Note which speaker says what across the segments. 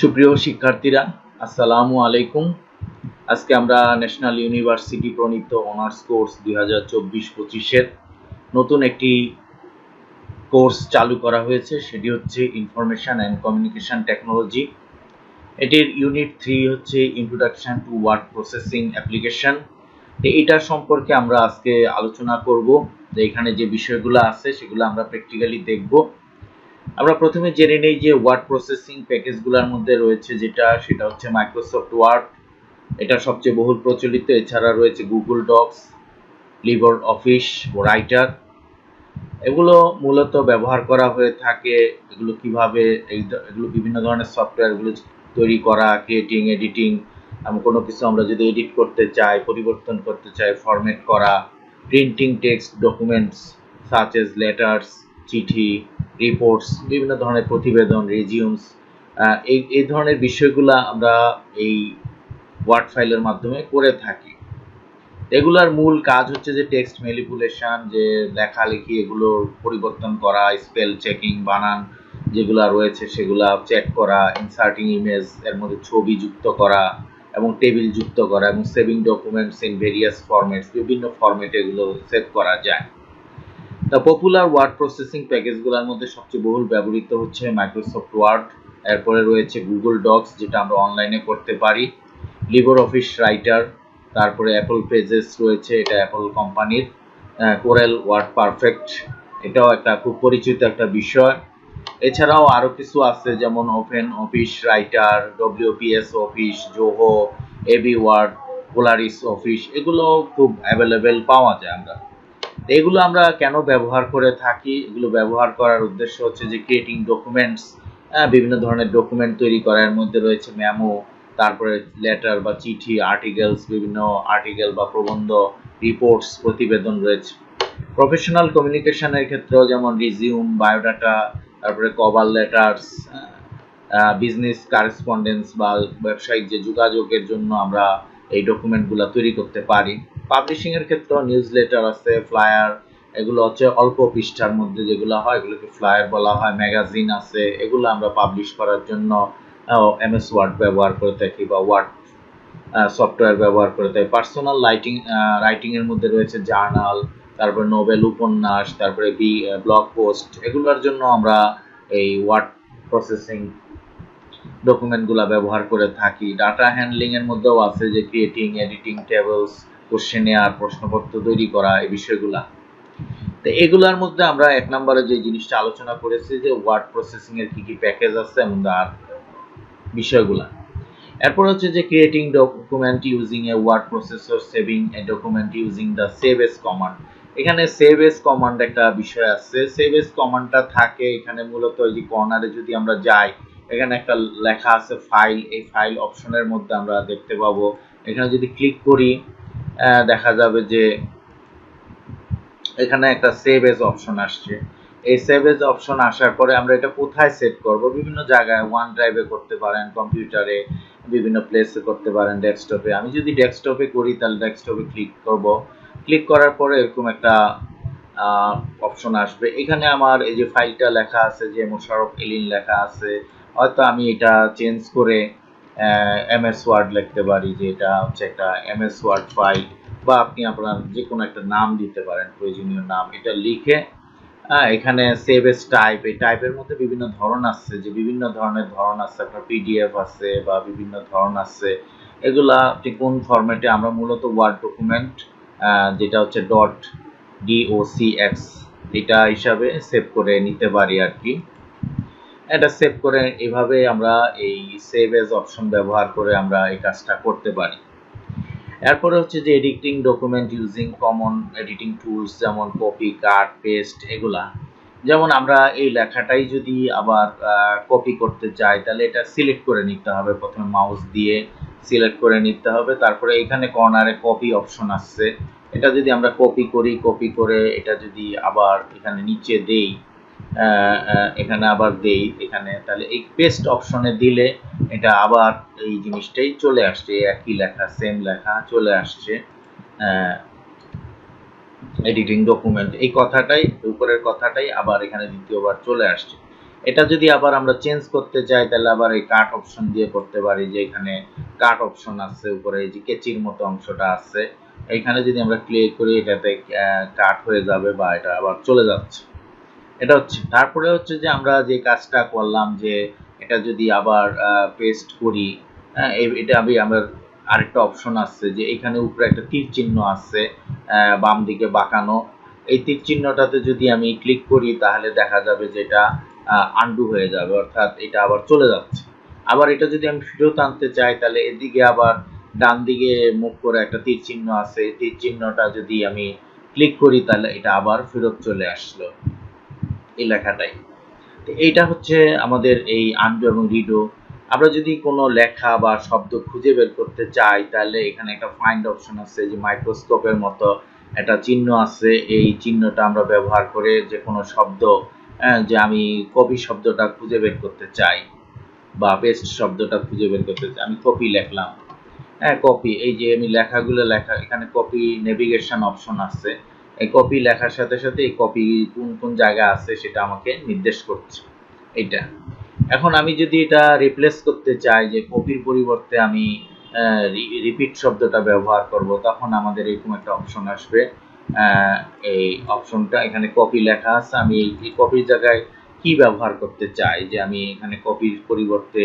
Speaker 1: সুপ্রিয় শিক্ষার্থীরা, আসসালামু আলাইকুম। আজকে আমরা ন্যাশনাল ইউনিভার্সিটি প্রণীত অনার্স কোর্স দুই হাজার চব্বিশ পঁচিশের নতুন একটি কোর্স চালু করা হয়েছে, সেটি হচ্ছে ইনফরমেশন অ্যান্ড কমিউনিকেশন টেকনোলজি এটির ইউনিট থ্রি হচ্ছে introduction to word processing application এটার সম্পর্কে আমরা আজকে আলোচনা করব, যে এখানে যে বিষয়গুলো আছে, সেগুলো আমরা প্র্যাকটিক্যালি দেখব। আমরা প্রথমে জেনে নেই যে ওয়ার্ড প্রসেসিং প্যাকেজগুলোর মধ্যে রয়েছে যেটা, সেটা হচ্ছে মাইক্রোসফট ওয়ার্ড এটা সবচেয়ে বহুল প্রচলিত, এছাড়া রয়েছে গুগল ডকস লিভার অফিস রাইটার এগুলো মূলত ব্যবহার করা হয়ে থাকে, এগুলো কীভাবে এগুলো বিভিন্ন ধরনের সফটওয়্যারগুলো তৈরি করা ক্রিয়েটিং এডিটিং আমি কোনো কিছু আমরা যদি এডিট করতে চাই, পরিবর্তন করতে চাই ফরম্যাট করা printing text documents such as letters চিঠি রিপোর্টস বিভিন্ন ধরনের প্রতিবেদন রেজিউমস এই এই ধরনের বিষয়গুলো আমরা এই ওয়ার্ড ফাইলের মাধ্যমে করে থাকি। এগুলার মূল কাজ হচ্ছে যে টেক্সট ম্যানিপুলেশন যে লেখালেখি এগুলোর পরিবর্তন করা স্পেল চেকিং বানান যেগুলা রয়েছে সেগুলা চেক করা ইনসার্টিং ইমেজ এর মধ্যে ছবি যুক্ত করা এবং টেবিল যুক্ত করা এবং saving documents in various formats বিভিন্ন ফরম্যাটে এগুলো সেভ করা যায়। পপুলার ওয়ার্ড প্রসেসিং প্যাকেজগুলোর মধ্যে সবচেয়ে বহুল ব্যবহৃত হচ্ছে মাইক্রোসফট ওয়ার্ড এরপরে রয়েছে গুগল ডকস যেটা আমরা অনলাইনে করতে পারি লিভার অফিস রাইটার তারপরে অ্যাপল পেজেস রয়েছে, এটা অ্যাপল কোম্পানির কোরেল ওয়ার্ড পারফেক্ট এটাও একটা খুব পরিচিত একটা বিষয়। এছাড়াও আরও কিছু আছে, যেমন Open Office Writer WPS Office Zoho AbiWord Polaris Office এগুলো খুব অ্যাভেলেবেল পাওয়া যায় আমরা। এগুলো আমরা কেন ব্যবহার করে থাকি? এগুলো ব্যবহার করার উদ্দেশ্য হচ্ছে যে ক্রিয়েটিং ডকুমেন্টস বিভিন্ন ধরনের ডকুমেন্ট তৈরি করার মধ্যে রয়েছে ম্যামো তারপরে লেটার বা চিঠি আর্টিকেলস বিভিন্ন আর্টিকেল বা প্রবন্ধ রিপোর্টস প্রতিবেদন রয়েছে। প্রফেশনাল কমিউনিকেশনের ক্ষেত্রেও যেমন রিজিউম বায়োডাটা তারপরে কভার লেটার্স বিজনেস কারেসপন্ডেন্স বা ব্যবসায়িক যে যোগাযোগের জন্য আমরা এই ডকুমেন্টগুলো তৈরি করতে পারি। পাবলিশিং এর ক্ষেত্রেও নিউজ লেটার আছে ফ্লায়ার এগুলো হচ্ছে অল্প পৃষ্ঠার মধ্যে যেগুলো হয়, এগুলোকে ফ্লায়ার বলা হয় ম্যাগাজিন আছে, এগুলো আমরা পাবলিশ করার জন্য এমএস ওয়ার্ড ব্যবহার করে থাকি বা ওয়ার্ড সফটওয়্যার ব্যবহার করে থাকি। পার্সোনাল লাইটিং রাইটিং এর মধ্যে রয়েছে জার্নাল তারপরে নোবেল উপন্যাস, তারপরে বি ব্লগ পোস্ট এগুলোর জন্য আমরা এই ওয়ার্ড প্রসেসিং ডকুমেন্টগুলো ব্যবহার করে থাকি। ডাটা হ্যান্ডলিং এর মধ্যেও আছে যে ক্রিয়েটিং এডিটিং টেবলস কোশ্চেনিয়ার প্রশ্নপত্র তৈরি করা এই বিষয়গুলা। তো এগুলার মধ্যে আমরা এক নম্বরে যে জিনিসটা আলোচনা করেছি যে ওয়ার্ড প্রসেসিং এর কি কি প্যাকেজ আছে এবং তার বিষয়গুলা। এরপর হচ্ছে যে creating document using a word processor saving a document using the save as command এখানে সেভ এস কমান্ড একটা বিষয় আছে। সেভ এস কমান্ডটা থাকে এখানে মূলত এই যে কর্নারে যদি আমরা যাই, এখানে একটা লেখা আছে ফাইল এই ফাইল অপশনের মধ্যে আমরা দেখতে পাবো। এখানে যদি ক্লিক করি দেখা যাবে যে এখানে একটা সেভ এজ অপশন আসছে। এই সেভ এজ অপশন আসার পরে আমরা এটা কোথায় সেট করব? বিভিন্ন জায়গায় ওয়ান ড্রাইভে করতে পারেন কম্পিউটারে বিভিন্ন প্লেসে করতে পারেন ডেস্কটপে আমি যদি ডেস্কটপে করি, তাহলে ডেস্কটপে ক্লিক করব। ক্লিক করার পরে এরকম একটা অপশন আসবে। এখানে আমার এই যে ফাইলটা লেখা আছে, যে মোশারফ এলিন লেখা আছে। হয়তো আমি এটা চেঞ্জ করে এমএস ওয়ার্ড লিখতে পারি যে এটা হচ্ছে একটা এমএস ওয়ার্ড ফাইল বা আপনি আপনার যে কোনো একটা নাম দিতে পারেন, প্রয়োজনীয় নাম, এটা লিখে এখানে সেভ এস টাইপ এই টাইপের মধ্যে বিভিন্ন ধরন আছে যে বিভিন্ন ধরনের ধরন আছে আপনার পিডিএফ আছে, বা বিভিন্ন ধরন আছে এগুলা আপনি কোন ফরম্যাটে আমরা মূলত ওয়ার্ড ডকুমেন্ট যেটা হচ্ছে ডট ডিওসিএক্স এটা হিসাবে সেভ করে নিতে পারি আর কি। এটা সেভ করে এভাবে আমরা এই সেভ এজ অপশন ব্যবহার করে আমরা এই কাজটা করতে পারি। এরপরে হচ্ছে যে editing document using common editing tools যেমন কপি কাট পেস্ট এগুলা। যেমন আমরা এই লেখাটাই যদি আবার কপি করতে চাই, তাহলে এটা সিলেক্ট করে নিতে হবে। প্রথমে মাউস দিয়ে সিলেক্ট করে নিতে হবে। তারপরে এখানে কর্নারে কপি অপশন আসছে। এটা যদি আমরা কপি করি কপি করে এটা যদি আবার এখানে নিচে দেই এখানে আবার দেই, এখানে। তাহলে এই পেস্ট অপশনে দিলে এটা আবার এই জিনিসটাই চলে আসছে একই লেখা সেম লেখা চলে আসছে। এডিটিং ডকুমেন্ট এই কথাটাই, উপরের কথাটাই আবার এখানে দ্বিতীয়বার চলে আসছে। এটা যদি আবার আমরা চেঞ্জ করতে চাই তাহলে আবার এই কাট অপশন দিয়ে করতে পারি যে এখানে কাট অপশন আছে, উপরে এই যে কেচির মতো অংশটা আছে। এখানে যদি আমরা ক্লিক করি, এটাতে কাট হয়ে যাবে বা এটা আবার চলে যাচ্ছে। এটা হচ্ছে। তারপরে হচ্ছে যে আমরা যে কাজটা করলাম যে এটা যদি আবার পেস্ট করি এটা আমি আমার আরেকটা অপশন আছে যে এখানে উপরে একটা তীর চিহ্ন আছে বাম দিকে বাঁকানো। এই তীর চিহ্নটাতে যদি আমি ক্লিক করি তাহলে দেখা যাবে যে এটা আন্ডু হয়ে যাবে, অর্থাৎ এটা আবার চলে যাচ্ছে। আবার এটা যদি আমি ফেরত আনতে চাই তাহলে এদিকে আবার ডান দিকে মুখ করে একটা তীর চিহ্ন আছে। তীর চিহ্নটা যদি আমি ক্লিক করি তাহলে এটা আবার ফেরত চলে আসলো। এই লেখাটাই। তো এইটা হচ্ছে আমাদের এই আন্ডু এবং রিডো। আমরা যদি কোনো লেখা বা শব্দ খুঁজে বের করতে চাই তাহলে এখানে একটা ফাইন্ড অপশন আছে যে মাইক্রোস্কোপের মতো একটা চিহ্ন আছে। এই চিহ্নটা আমরা ব্যবহার করে যে কোনো শব্দ হ্যাঁ, যে আমি কপি শব্দটা খুঁজে বের করতে চাই বা পেস্ট শব্দটা খুঁজে বের করতে চাই আমি কপি লিখলাম। হ্যাঁ কপি এই যে আমি লেখাগুলো লেখা এখানে কপি নেভিগেশন অপশন আছে। এই কপি লেখার সাথে সাথে এই কপি কোন কোন জায়গা আছে সেটা আমাকে নির্দেশ করছে। এটা এখন আমি যদি এটা রিপ্লেস করতে চাই যে কপির পরিবর্তে আমি রিপিট শব্দটা ব্যবহার করব, তখন আমাদের এরকম একটা অপশন আসবে। এই অপশনটা এখানে কপি লেখা আছে, আমি এই কপির জায়গায় কি ব্যবহার করতে চাই? যে আমি এখানে কপির পরিবর্তে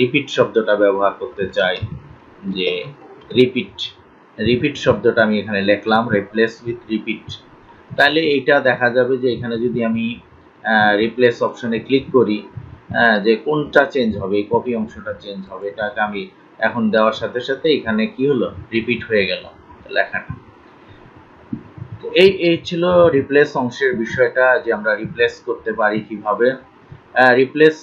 Speaker 1: রিপিট শব্দটা ব্যবহার করতে চাই, যে রিপিট রিপিট শব্দটা আমি এখানে লিখলাম রিপ্লেস উইথ রিপিট তাহলে এইটা দেখা যাবে যে এখানে যদি আমি রিপ্লেস অপশনে ক্লিক করি যে কোনটা চেঞ্জ হবে, এই কপি অংশটা চেঞ্জ হবে, এটাকে আমি এখন দেওয়ার সাথে সাথে এখানে কি হলো? রিপিট হয়ে গেল লেখাটা। তো এই এই ছিল রিপ্লেস অংশের বিষয়টা, যে আমরা রিপ্লেস করতে পারি কীভাবে। রিপ্লেস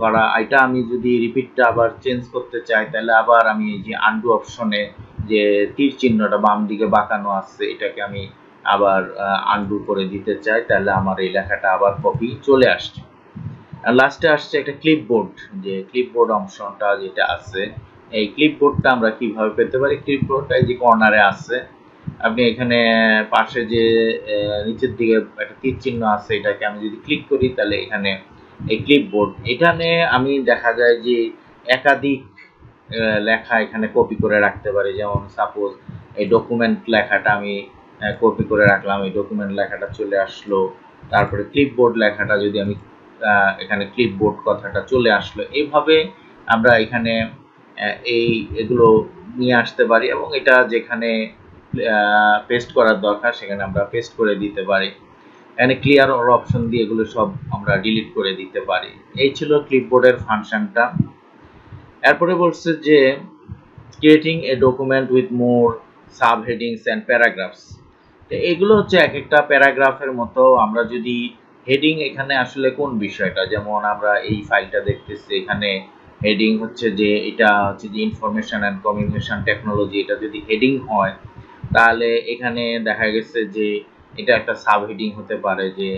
Speaker 1: করা, এটা আমি যদি রিপিটটা আবার চেঞ্জ করতে চাই, তাহলে আবার আমি এই যে আন্ডু অপশনে যে তীর চিহ্নটা বাম দিকে বাঁকানো আছে, এটাকে আমি আবার আন্ডু করে দিতে চাই, তাহলে আমার এই লেখাটা আবার কপি চলে আসছে। আর লাস্টে আসছে একটা ক্লিপবোর্ড যে ক্লিপবোর্ড অপশনটা যেটা আছে, এই ক্লিপবোর্ডটা আমরা কীভাবে পেতে পারি? ক্লিপবোর্ডটা এই যে কর্নারে আছে। আপনি এখানে পাশে যে নিচের দিকে একটা তীর চিহ্ন আছে, এটাকে আমি যদি ক্লিক করি, তাহলে এখানে এই ক্লিপবোর্ড এখানে আমি দেখা যায় যে একাধিক লেখা এখানে কপি করে রাখতে পারি। যেমন সাপোজ এই ডকুমেন্ট লেখাটা আমি কপি করে রাখলাম, এই ডকুমেন্ট লেখাটা চলে আসলো। তারপরে ক্লিপবোর্ড লেখাটা যদি আমি এখানে ক্লিপবোর্ড কথাটা চলে আসলো। এইভাবে আমরা এখানে এই এগুলো নিয়ে আসতে পারি এবং এটা যেখানে পেস্ট করার দরকার সেখানে আমরা পেস্ট করে দিতে পারি। এখানে ক্লিয়ার অর অপশন দিয়ে এগুলো সব আমরা ডিলিট করে দিতে পারি। এই ছিল ক্লিপবোর্ডের ফাংশনটা এরপরে বলছে যে creating a document with more sub headings and paragraphs তো এগুলো হচ্ছে এক একটা প্যারাগ্রাফের মতো। আমরা যদি হেডিং এখানে আসলে কোন বিষয়টা? যেমন আমরা এই ফাইলটা দেখতেছি, এখানে হেডিং হচ্ছে যে, এটা হচ্ছে যে ইনফরমেশন অ্যান্ড কমিউনিকেশন টেকনোলজি এটা যদি হেডিং হয়, তাহলে এখানে দেখা গেছে যে, এটা একটা সাব হেডিং হতে পারে যে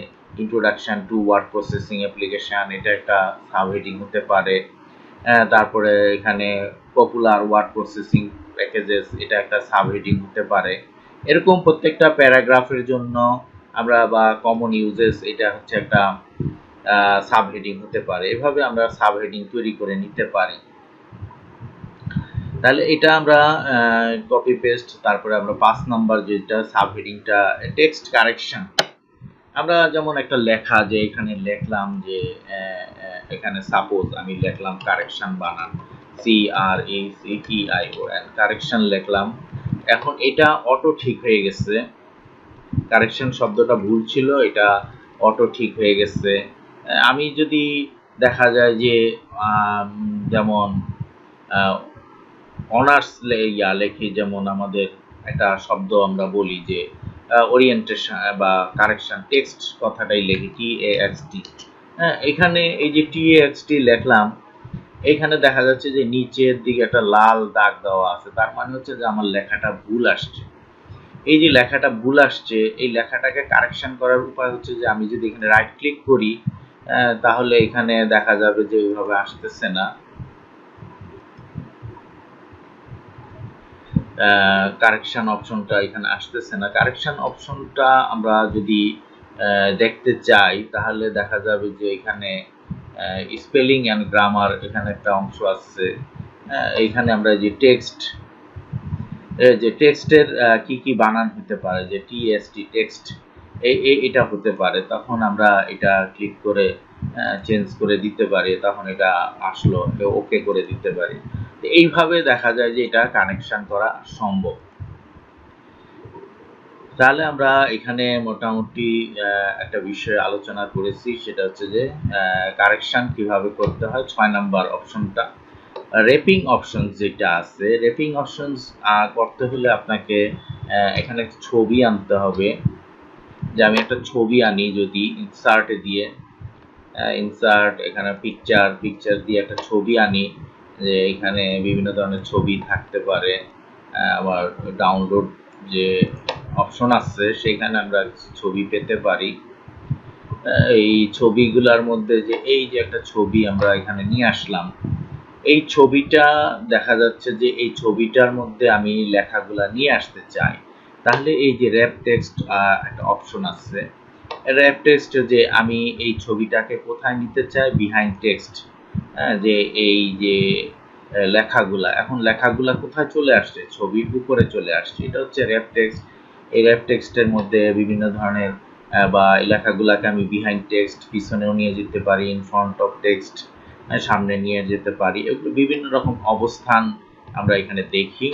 Speaker 1: introduction to word processing application এটা একটা সাব হেডিং হতে পারে। তারপরে এখানে পপুলার ওয়ার্ড প্রসেসিং প্যাকেজেস এটা একটা সাব হেডিং হতে পারে। এরকম প্রত্যেকটা প্যারাগ্রাফের জন্য আমরা বা কমন ইউজেস এটা হচ্ছে একটা সাব হেডিং হতে পারে। এভাবে আমরা সাব হেডিং তৈরি করে নিতে পারি। তাহলে এটা আমরা কপি পেস্ট তারপরে আমরা পাঁচ নাম্বার যেটা সাব হেডিংটা টেক্সট কারেকশন আমরা যেমন একটা লেখা যে এখানে লিখলাম যে এখানে সাপোজ আমি লিখলাম কারেকশন বানান C R A C T I O N correction লিখলাম। এখন এটা অটো ঠিক হয়ে গেছে। কারেকশন শব্দটা ভুল ছিল, এটা অটো ঠিক হয়ে গেছে। আমি যদি দেখা যায় যে যেমন অনার্স ইয়া লেখি, যেমন আমাদের একটা শব্দ আমরা বলি যে ওরিয়েন্টেশন বা কারেকশন টেক্সট কথাটাই লিখি টি এ এক্স টি হ্যাঁ এখানে এই যে টি এ এক্স টি লিখলাম, এখানে দেখা যাচ্ছে যে নিচের দিকে একটা লাল দাগ দেওয়া আছে, তার মানে হচ্ছে যে আমার লেখাটা ভুল আসছে। এই যে লেখাটা ভুল আসছে, এই লেখাটাকে কারেকশন করার উপায় হচ্ছে যে আমি যদি এখানে রাইট ক্লিক করি তাহলে এখানে দেখা যাবে যে ওইভাবে আসতেছে না। কারেকশন অপশনটা এখানে আসতেছে না। কারেকশন অপশনটা আমরা যদি দেখতে চাই তাহলে দেখা যাবে যে এখানে স্পেলিং অ্যান্ড গ্রামার এখানে একটা অংশ আহ, এখানে আমরা যে টেক্সট যে টেক্সটের কি কি বানান হতে পারে যে টিএসটি টেক্সট এটা হতে পারে। তখন আমরা এটা ক্লিক করে চেঞ্জ করে দিতে পারি তখন এটা আসলো ওকে করে দিতে পারি। এইভাবে দেখা যায় যে এটা কানেকশন করা সম্ভব। তাহলে আমরা এখানে মোটামুটি একটা বিষয় আলোচনা করেছি, সেটা হচ্ছে যে কারেকশন কীভাবে করতে হয়, ছয় নাম্বার অপশনটা রেপিং অপশন যেটা আছে রেপিং অপশনস করতে হলে আপনাকে এখানে ছবি আনতে হবে। যে আমি একটা ছবি আনি যদি ইনসার্টে দিয়ে ইনসার্ট এখানে পিকচার পিকচার দিয়ে একটা ছবি আনি। যে এখানে বিভিন্ন ধরনের ছবি থাকতে পারে আবার ডাউনলোড যে অপশন আছে, সেখানে আমরা ছবি পেতে পারি। এই ছবিগুলোর মধ্যে যে এই যে একটা ছবি আমরা এখানে নিয়ে আসলাম, এই ছবিটা দেখা যাচ্ছে যে এই ছবিটার মধ্যে আমি লেখাগুলা নিয়ে আসতে চাই। তাহলে এই যে র্যাপ টেক্সট একটা অপশন আছে। র্যাপ টেক্সট যে আমি এই ছবিটাকে কোথায় নিতে চাই বিহাইন্ড টেক্সট যে এই যে লেখাগুলা, এখন লেখাগুলা কোথায় চলে আসছে? ছবির উপরে চলে আসছে। এটা হচ্ছে র্যাপ টেক্সট এই র্যাপ টেক্সটের মধ্যে বিভিন্ন ধরনের বা এই লেখাগুলাকে আমি বিহাইন্ড টেক্সট পিছনেও নিয়ে যেতে পারি ইন ফ্রন্ট অফ টেক্সট সামনে নিয়ে যেতে পারি। এগুলো বিভিন্ন রকম অবস্থান আমরা এখানে দেখি।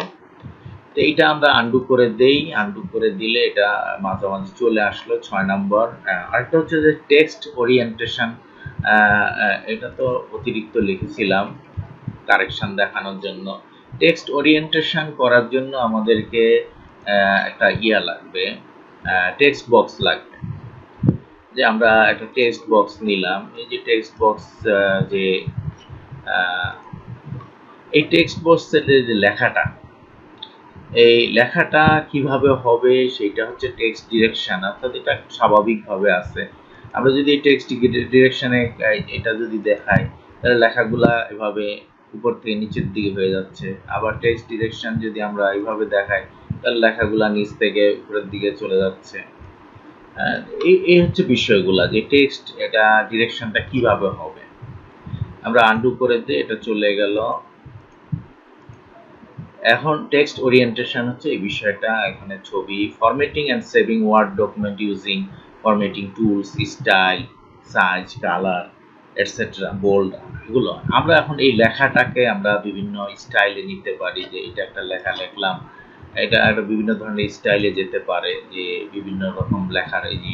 Speaker 1: তো এইটা আমরা আন্ডু করে দেই। আন্ডু করে দিলে এটা মাঝামাঝি চলে আসলো, ছয় নম্বর। আরেকটা হচ্ছে যে টেক্সট ওরিয়েন্টেশন এটা তো অতিরিক্ত লিখেছিলাম কারেকশন দেখানোর জন্য। টেক্সট ওরিয়েন্টেশন করার জন্য আমাদেরকে একটা ইয়া লাগবে টেক্সট বক্স লাগবে। যে আমরা একটা টেক্সট বক্স নিলাম। এই যে টেক্সট বক্স যে এই টেক্সট বক্সের যে লেখাটা, এই লেখাটা কীভাবে হবে সেটা হচ্ছে টেক্সট ডিরেকশন অর্থাৎ এটা স্বাভাবিকভাবে আছে। আমরা যদি এই টেক্সট ডিরেকশনে এটা যদি দেখাই, তাহলে লেখাগুলা এভাবে উপর থেকে নিচের দিকে হয়ে যাচ্ছে। আবার টেক্সট ডিরেকশন যদি আমরা এইভাবে দেখাই, তাহলে লেখাগুলা নিচ থেকে উপরের দিকে চলে যাচ্ছে। এই এই হচ্ছে বিষয়গুলা, যে টেক্সট এটা ডিরেকশনটা কীভাবে হবে। আমরা আন্ডু করে দিই এটা চলে গেল। এখন টেক্সট ওরিয়েন্টেশন হচ্ছে এই বিষয়টা, এখানে ছবি formatting and saving word document using formatting tools style size colour etcetera bold এগুলো আমরা এখন এই লেখাটাকে আমরা বিভিন্ন স্টাইলে নিতে পারি, যে এটা একটা লেখা লিখলাম, এটা একটা বিভিন্ন ধরনের স্টাইলে যেতে পারে, যে বিভিন্ন রকম লেখার এই যে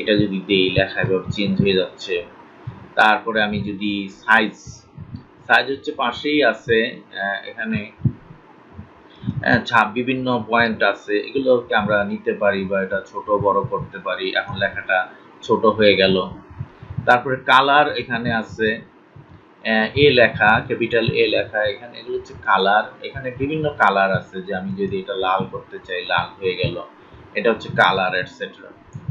Speaker 1: এটা যদি দেই, লেখা এবার চেঞ্জ হয়ে যাচ্ছে। তারপরে আমি যদি সাইজ সাইজ হচ্ছে পাশেই আছে এখানে ছাপ বিভিন্ন পয়েন্ট আছে, এগুলোকে আমরা নিতে পারি বা এটা ছোট, বড় করতে পারি। এখন লেখাটা ছোট হয়ে গেল। তারপরে কালার এখানে আছে। এ লেখা ক্যাপিটাল এ লেখা, এখানে এগুলো হচ্ছে কালার এখানে বিভিন্ন কালার আছে যে আমি যদি এটা লাল করতে চাই, লাল হয়ে গেল। এটা হচ্ছে কালার এটসেট্রা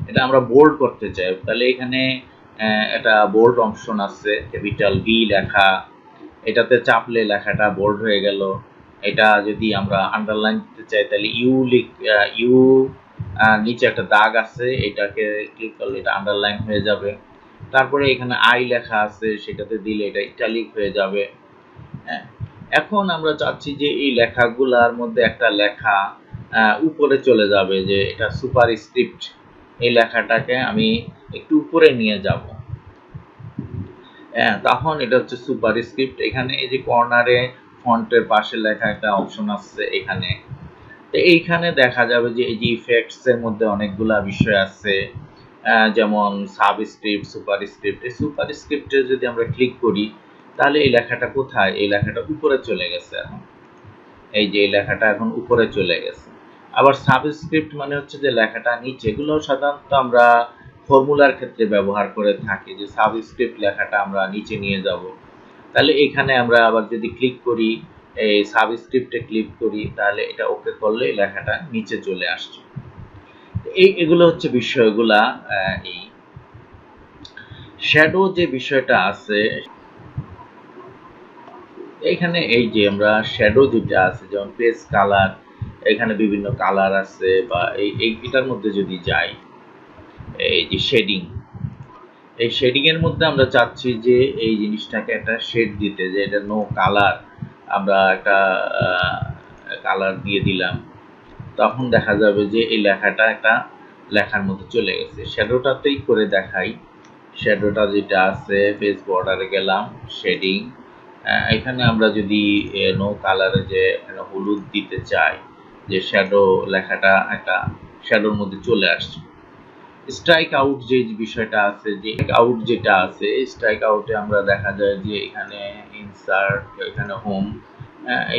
Speaker 1: এটা আমরা বোল্ড করতে চাই। তাহলে এখানে একটা বোল্ড অপশন আছে ক্যাপিটাল বি লেখা। এটাতে চাপলে লেখাটা বোল্ড হয়ে গেল। এটা যদি আমরা আন্ডারলাইন দিতে চাই, তাহলে ইউ লিখ ইউ নিচে একটা দাগ আছে, এটাকে ক্লিক করলে এটা আন্ডারলাইন হয়ে যাবে। তারপরে এখানে আই লেখা আছে, সেটাতে দিলে এটা ইটালিক হয়ে যাবে। হ্যাঁ এখন আমরা চাচ্ছি যে এই লেখাগুলার মধ্যে একটা লেখা উপরে চলে যাবে, যে এটা সুপার স্ক্রিপ্ট এই লেখাটাকে আমি একটু উপরে নিয়ে যাব। হ্যাঁ তখন এটা হচ্ছে সুপার স্ক্রিপ্ট এখানে এই যে কর্নারে ফন্টের পাশে লেখা একটা অপশন আছে এখানে। তো এইখানে দেখা যাবে যে এই যে ইফেক্টস এর মধ্যে অনেকগুলা বিষয় আছে। যেমন সাবস্ক্রিপ্ট সুপার স্ক্রিপ্ট এই সুপার স্ক্রিপ্টে যদি আমরা ক্লিক করি, তাহলে এই লেখাটা কোথায়? এই লেখাটা উপরে চলে গেছে এখন। এই যে এই লেখাটা এখন উপরে চলে গেছে। আবার সাবস্ক্রিপ্ট মানে হচ্ছে যে লেখাটা নিচে। এগুলো সাধারণত আমরা ফর্মুলার ক্ষেত্রে ব্যবহার করে থাকি যে সাবস্ক্রিপ্ট লেখাটা আমরা নিচে নিয়ে যাব। তাহলে এখানে আমরা আবার যদি ক্লিক করি, এই সাবস্ক্রিপ্টে ক্লিক করি, তাহলে এটা ওকে করলে লেখাটা নিচে চলে আসছে। এই, এগুলো হচ্ছে বিষয়গুলা এই শ্যাডো যে বিষয়টা আছে, এখানে এই যে আমরা শ্যাডো যেটা আছে, যেমন পেজ কালার এখানে বিভিন্ন কালার আছে বা এই এই, এটার মধ্যে যদি যাই, এই যে শেডিং এই শেডিং এর মধ্যে আমরা চাচ্ছি যে এই জিনিসটাকে একটা শেড দিতে, যে এটা নো কালার আমরা একটা কালার দিয়ে দিলাম। তখন দেখা যাবে যে এই লেখাটা একটা লেখার মধ্যে চলে গেছে। শ্যাডোটাতেই করে দেখাই। শ্যাডোটা যেটা আছে ফেস বর্ডারে গেলাম শেডিং এখানে আমরা যদি নো কালারে যে হলুদ দিতে চাই, যে শ্যাডো লেখাটা একটা শ্যাডোর মধ্যে চলে আসছে। স্ট্রাইক আউট যে বিষয়টা আছে, যে আউট যেটা আছে স্ট্রাইক আউটে আমরা দেখা যায় যে এখানে ইনসার্ট এখানে হোম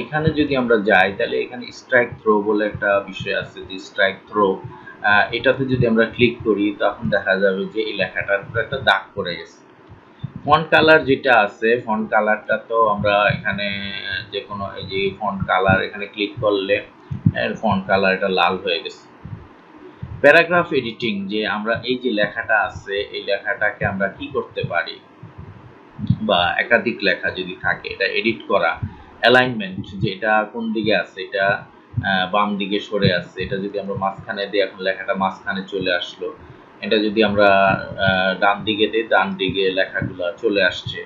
Speaker 1: এখানে যদি আমরা যাই, তাহলে এখানে স্ট্রাইক থ্রো বলে একটা বিষয় আছে, যে স্ট্রাইক থ্রো এটাতে যদি আমরা ক্লিক করি, তখন দেখা যাবে যে এই লেখাটার একটা দাগ পড়ে গেছে। ফন্ট কালার যেটা আছে ফন্ট কালারটা তো আমরা এখানে, যে কোনো, এই যে ফন্ট কালার এখানে ক্লিক করলে ফন্ট কালার এটা লাল হয়ে গেছে। প্যারাগ্রাফ এডিটিং যে আমরা এই যে লেখাটা আছে, এই লেখাটাকে আমরা কি করতে পারি? বা একাধিক লেখা যদি থাকে, এটা এডিট করা অ্যালাইনমেন্ট যে এটা কোন দিকে আছে, এটা বাম দিকে সরে আসছে এটা যদি আমরা মাঝখানে দিই এখন লেখাটা মাঝখানে চলে আসলো, এটা যদি আমরা ডান দিকে দিই, ডান দিকে লেখাগুলো চলে আসছে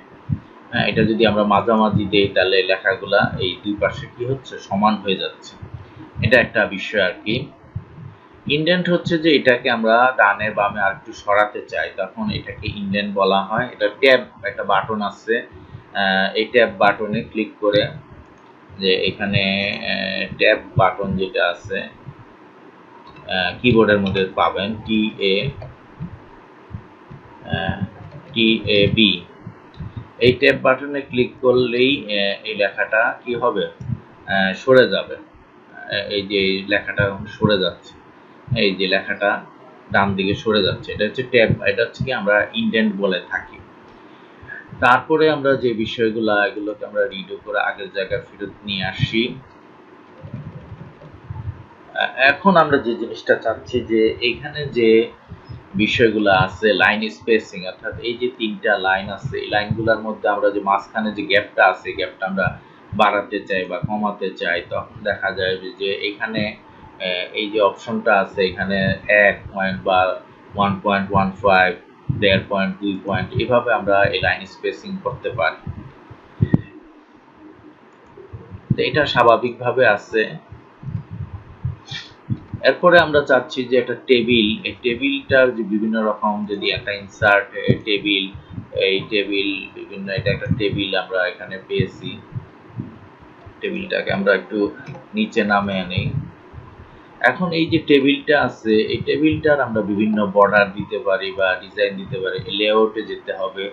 Speaker 1: হ্যাঁ এটা যদি আমরা মাঝামাঝি দিই, তাহলে লেখাগুলা এই দুই পাশে কি হচ্ছে? সমান হয়ে যাচ্ছে। এটা একটা বিষয় আর কি। ইন্ডেন্ট হচ্ছে যে এটাকে আমরা ডানে বামে আর একটু সরাতে চাই, তখন এটাকে ইন্ডেন্ট বলা হয়। এটা ট্যাব, একটা বাটন আছে। এই ট্যাব বাটনে ক্লিক করে যে এখানে ট্যাব বাটন যেটা আছে কিবোর্ডের মধ্যে পাবেন T A T A B এই ট্যাব বাটনে ক্লিক করলেই এই লেখাটা কি হবে? সরে যাবে। এই যে লেখাটা সরে যাচ্ছে। এই যে লেখাটা ডান দিকে সরে যাচ্ছে, এটা হচ্ছে ট্যাব, এটা হচ্ছে কি আমরা ইন্ডেন্ট বলে থাকি। তারপরে আমরা যে বিষয়গুলো, এগুলোকে আমরা রিডো করে আগের জায়গায় ফেরত নিয়ে আসি। এখন আমরা যে জিনিসটা চাচ্ছি যে এইখানে যে বিষয়গুলো আছে লাইন স্পেসিং অর্থাৎ এই যে তিনটা লাইন আছে, এই লাইনগুলোর মধ্যে আমরা যে মাঝখানে যে গ্যাপটা আছে গ্যাপটা আমরা বাড়াতে চাই বা কমাতে চাই, তখন দেখা যায় যে এখানে এই যে অপশনটা আছে, এখানে এক পয়েন্ট বা ওয়ান পয়েন্ট ওয়ান ফাইভ দেড় পয়েন্ট দুই পয়েন্ট এভাবে আমরা এই লাইন স্পেসিং করতে পারি। এটা স্বাভাবিকভাবে আছে। এরপরে আমরা চাচ্ছি যে একটা টেবিল এই টেবিলটার যে বিভিন্ন রকম যদি একটা ইনসার্ট টেবিল এই টেবিল বিভিন্ন, এটা একটা টেবিল আমরা এখানে পেয়েছি। টেবিলটাকে আমরা একটু নিচে নামে আনি এখন এই যে টেবিলটা আছে, এই টেবিলটার আমরা বিভিন্ন বর্ডার দিতে পারি বা ডিজাইন দিতে পারি। লেআউটে যেতে হবে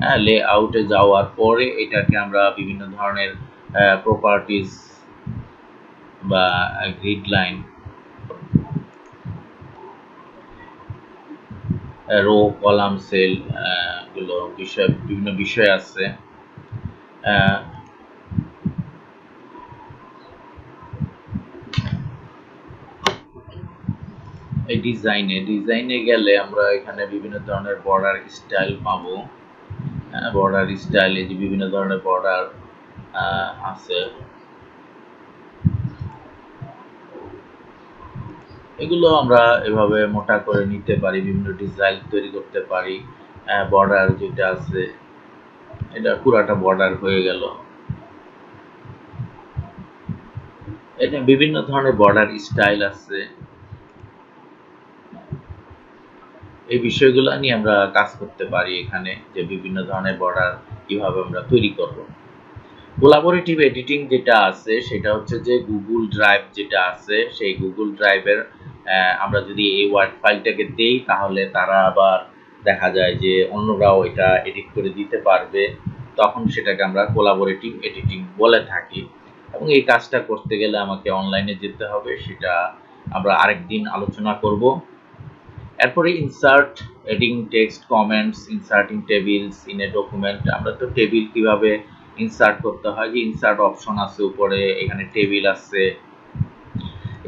Speaker 1: হ্যাঁ লেআউটে যাওয়ার পরে এটাকে আমরা বিভিন্ন ধরনের প্রপার্টিস বা গ্রিড লাইন রো কলাম সেলগুলো বিষয়, বিভিন্ন বিষয় আছে। এই ডিজাইনে ডিজাইনে গেলে আমরা এখানে বিভিন্ন ধরনের বর্ডার স্টাইল পাবো। বর্ডার স্টাইল যে বিভিন্ন ধরনের বর্ডার আছে। এগুলো আমরা এভাবে মোটা করে নিতে পারি, বিভিন্ন ডিজাইন তৈরি করতে পারি। বর্ডার যেটা আছে, এটা পুরাটা বর্ডার হয়ে গেল। এটা বিভিন্ন ধরনের বর্ডার স্টাইল আছে। এই বিষয়গুলো নিয়ে আমরা কাজ করতে পারি এখানে, যে বিভিন্ন ধরনের বর্ডার কীভাবে আমরা তৈরি করব। কোলাবোরেটিভ এডিটিং যেটা আছে, সেটা হচ্ছে যে গুগল ড্রাইভ যেটা আছে, সেই গুগল ড্রাইভের আমরা যদি এই ওয়ার্ড ফাইলটাকে দেই, তাহলে তারা আবার দেখা যায় যে অন্যরাও এটা এডিট করে দিতে পারবে। তখন সেটাকে আমরা কোলাবোরেটিভ এডিটিং বলে থাকি। এবং এই কাজটা করতে গেলে আমাকে অনলাইনে যেতে হবে, সেটা আমরা আরেকদিন আলোচনা করব। এরপরে insert adding text comments inserting tables in a document আমরা তো টেবিল কীভাবে ইনসার্ট করতে হয়? যে ইনসার্ট অপশন আছে উপরে, এখানে টেবিল আছে।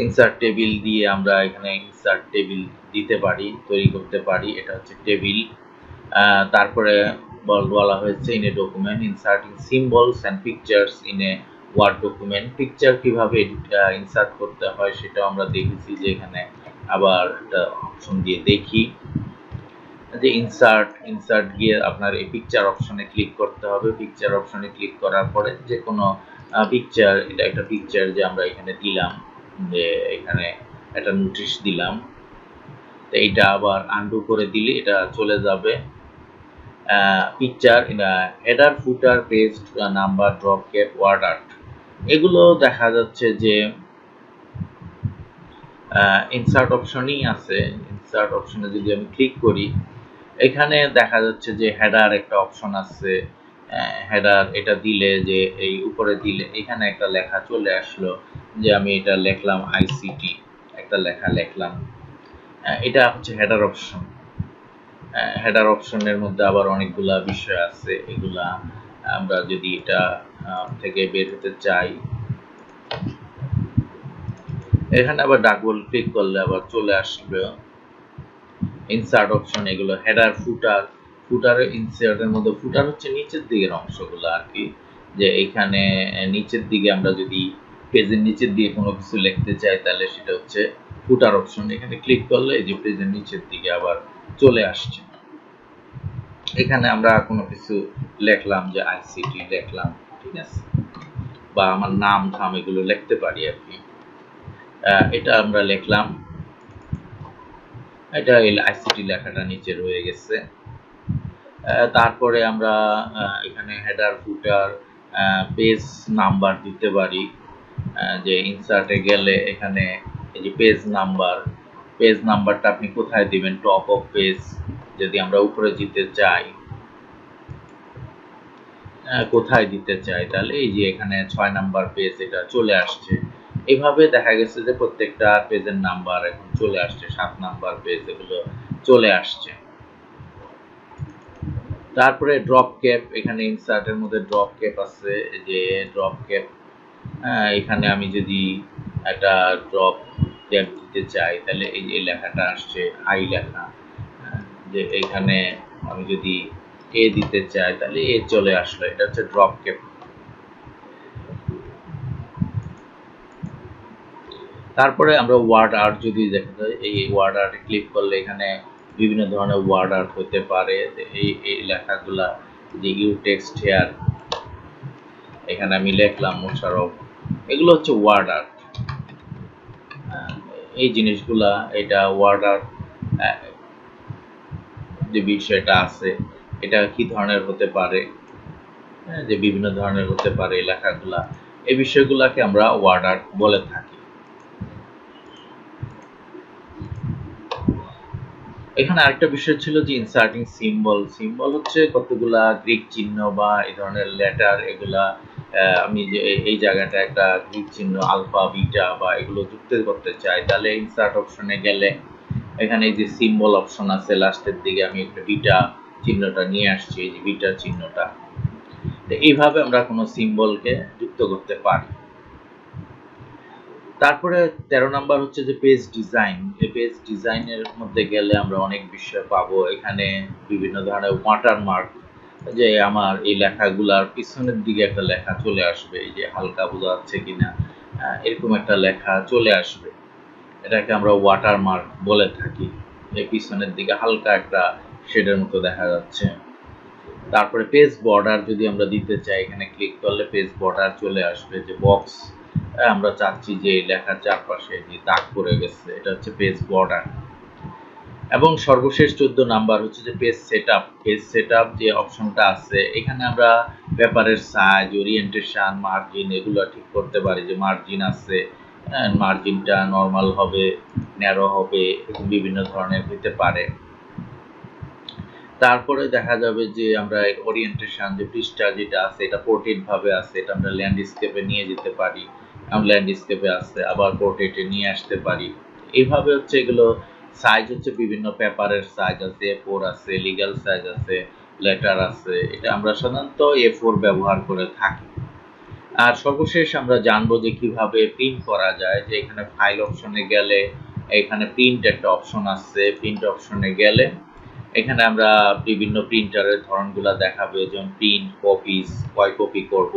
Speaker 1: ইনসার্ট টেবিল দিয়ে আমরা এখানে ইনসার্ট টেবিল দিতে পারি, তৈরি করতে পারি, এটা হচ্ছে টেবিল তারপরে বলা হয়েছে in a document inserting symbols and pictures in a word document picture কীভাবে ইনসার্ট করতে হয় সেটাও আমরা দেখেছি যে এখানে আবার একটা অপশন দিয়ে দেখি। যে ইনসার্ট ইনসার্ট গিয়ে আপনার এই পিকচার অপশনে ক্লিক করতে হবে। পিকচার অপশনে ক্লিক করার পরে যে কোনো পিকচার এটা একটা পিকচার যে আমরা এখানে দিলাম, যে এখানে একটা নোটিশ দিলাম। তো এইটা আবার আন্ডু করে দিলে এটা চলে যাবে। Picture header footer page number drop cap word art এগুলো দেখা যাচ্ছে যে ইনসার্ট অপশনই আছে। ইনসার্ট অপশনে যদি আমি ক্লিক করি, এখানে দেখা যাচ্ছে যে হেডার একটা অপশন আছে। হেডার এটা দিলে যে এই উপরে দিলে, এখানে একটা লেখা চলে আসলো যে আমি এটা লিখলাম আইসিটি একটা লেখা লিখলাম। এটা হচ্ছে হেডার অপশন হেডার অপশনের মধ্যে আবার অনেকগুলা বিষয় আছে। এগুলা আমরা যদি এটা থেকে বের হতে চাই এখানে আবার ডাকবল ক্লিক করলে আবার চলে আসবে। ইনসার্ট অপশন এগুলো হেডার ফুটার ফুটার ইনসার্টের মধ্যে ফুটার হচ্ছে নিচের দিকের অংশগুলো আর কি। যে এখানে নিচের দিকে আমরা যদি পেজের নিচের দিকে কোনো কিছু লিখতে চাই, তাহলে সেটা হচ্ছে ফুটার অপশন এখানে ক্লিক করলে এই যে পেজের নিচের দিকে আবার চলে আসছে। এখানে আমরা কোনো কিছু লিখলাম যে আইসিটি লিখলাম, ঠিক আছে? বা আমার নাম, ধাম এগুলো লিখতে পারি আর কি। এটা আমরা লিখলাম। এটা আইসিটি লেখাটা নিচে রয়ে গেছে। তারপরে আমরা এখানে হেডার ফুটার পেজ নাম্বার দিতে পারি। যে ইনসার্টে গেলে এখানে এই যে পেজ নাম্বার পেজ নাম্বারটা আপনি কোথায় দিবেন? টপ অফ পেজ যদি আমরা উপরে দিতে চাই। কোথায় দিতে চাই? তাহলে এই যে এখানে ছয় নাম্বার পেজ এটা চলে আসছে। এভাবে দেখা গেছে যে প্রত্যেকটা পেজের নাম্বার এখন চলে আসছে, সাত নাম্বার পেজ এগুলো চলে আসছে। তারপরে ড্রপ ক্যাপ এখানে ইনসার্টের মধ্যে ড্রপ ক্যাপ আছে যে ড্রপ ক্যাপ এখানে আমি যদি একটা ড্রপ ক্যাপ দিতে চাই, তাহলে এই যে লেখাটা আসছে আই লেখা। যে এখানে আমি যদি এ দিতে চাই, তাহলে এ চলে আসলো। এটা হচ্ছে ড্রপ ক্যাপ তারপরে আমরা ওয়ার্ড আর্ট যদি দেখা যায়, এই ওয়ার্ড আর্টে ক্লিক করলে এখানে বিভিন্ন ধরনের ওয়ার্ড আর্ট হতে পারে। এই এই লেখাগুলা যে ইউ টেক্সট হেয়ার এখানে আমি লিখলাম মোশারফ এগুলো হচ্ছে ওয়ার্ড আর্ট এই জিনিসগুলা, এটা ওয়ার্ড আর্ট যে বিষয়টা আছে, এটা কি ধরনের হতে পারে? যে বিভিন্ন ধরনের হতে পারে লেখাগুলা। এই বিষয়গুলাকে আমরা ওয়ার্ড আর্ট বলে থাকি। এখানে আরেকটা বিষয় ছিল যে ইনসার্টিং সিম্বল সিম্বল হচ্ছে কতগুলা গ্রিক চিহ্ন বা এই ধরনের লেটার এগুলা আমি যে এই জায়গাটা একটা গ্রিক চিহ্ন আলফা বিটা বা এগুলো যুক্ত করতে চাই, তাহলে ইনসার্ট অপশনে গেলে এখানে যে সিম্বল অপশন আছে লাস্টের দিকে আমি একটা বিটা চিহ্নটা নিয়ে আসছি, এই যে বিটা চিহ্নটা। এইভাবে আমরা কোনো সিম্বলকে যুক্ত করতে পারি। তারপরে তেরো নাম্বার হচ্ছে যে পেজ ডিজাইন এই পেজ ডিজাইনের মধ্যে গেলে আমরা অনেক বিষয় পাবো। এখানে বিভিন্ন ধরনের ওয়াটার মার্ক যে আমার এই লেখাগুলার পিছনের দিকে একটা লেখা চলে আসবে, এই যে হালকা বোঝা যাচ্ছে কিনা এরকম একটা লেখা চলে আসবে। এটাকে আমরা ওয়াটার মার্ক বলে থাকি। এই পিছনের দিকে হালকা একটা শেডের মতো দেখা যাচ্ছে। তারপরে পেজ বর্ডার যদি আমরা দিতে চাই, এখানে ক্লিক করলে পেজ বর্ডার চলে আসবে, যে বক্স আমরা চাচ্ছি যে লেখার চারপাশে যে দাগ পড়ে গেছে, এটা হচ্ছে পেজ বর্ডার এবং সর্বশেষ চোদ্দ নাম্বার হচ্ছে যে page set up page set up যে অপশনটা আছে, এখানে আমরা পেপারের সাইজ ওরিয়েন্টেশন মার্জিন এগুলো ঠিক করতে পারি যে মার্জিন আছে মার্জিনটা নর্মাল হবে ন্যারো হবে বিভিন্ন ধরনের হতে পারে। তারপরে দেখা যাবে যে আমরা ওরিয়েন্টেশন যে পৃষ্ঠা যেটা আছে, এটা পোর্ট্রেট ভাবে আছে, এটা আমরা ল্যান্ডস্কেপে নিয়ে যেতে পারি। ল্যান্ডস্কেপে আসতে আবার পোর্ট্রেটে নিয়ে আসতে পারি। এইভাবে হচ্ছে এগুলো সাইজ হচ্ছে বিভিন্ন পেপারের সাইজ আছে এ ফোর আছে লিগাল সাইজ আছে লেটার আছে, এটা আমরা সাধারণত এ ফোর ব্যবহার করে থাকি। আর সর্বশেষ আমরা জানব যে কীভাবে প্রিন্ট করা যায়, যে এখানে ফাইল অপশনে গেলে এখানে প্রিন্ট একটা অপশন আছে প্রিন্ট অপশনে গেলে এখানে আমরা বিভিন্ন প্রিন্টারের ধরনগুলো দেখাবে, যেমন প্রিন্ট কপিস কয় কপি করব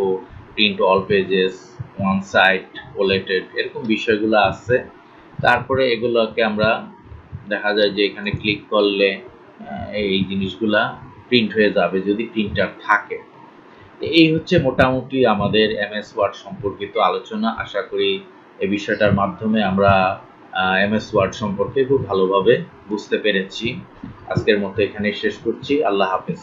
Speaker 1: print all pages one side ওলেটেড এরকম বিষয়গুলো আছে। তারপরে এগুলোকে আমরা দেখা যায় যে এখানে ক্লিক করলে এই জিনিসগুলা প্রিন্ট হয়ে যাবে যদি প্রিন্টার থাকে। এই হচ্ছে মোটামুটি আমাদের এমএস ওয়ার্ড সম্পর্কিত আলোচনা। আশা করি এই বিষয়টার মাধ্যমে আমরা এমএস ওয়ার্ড সম্পর্কে খুব ভালোভাবে বুঝতে পেরেছি। আজকের মতো এখানে শেষ করছি। আল্লাহ হাফেজ।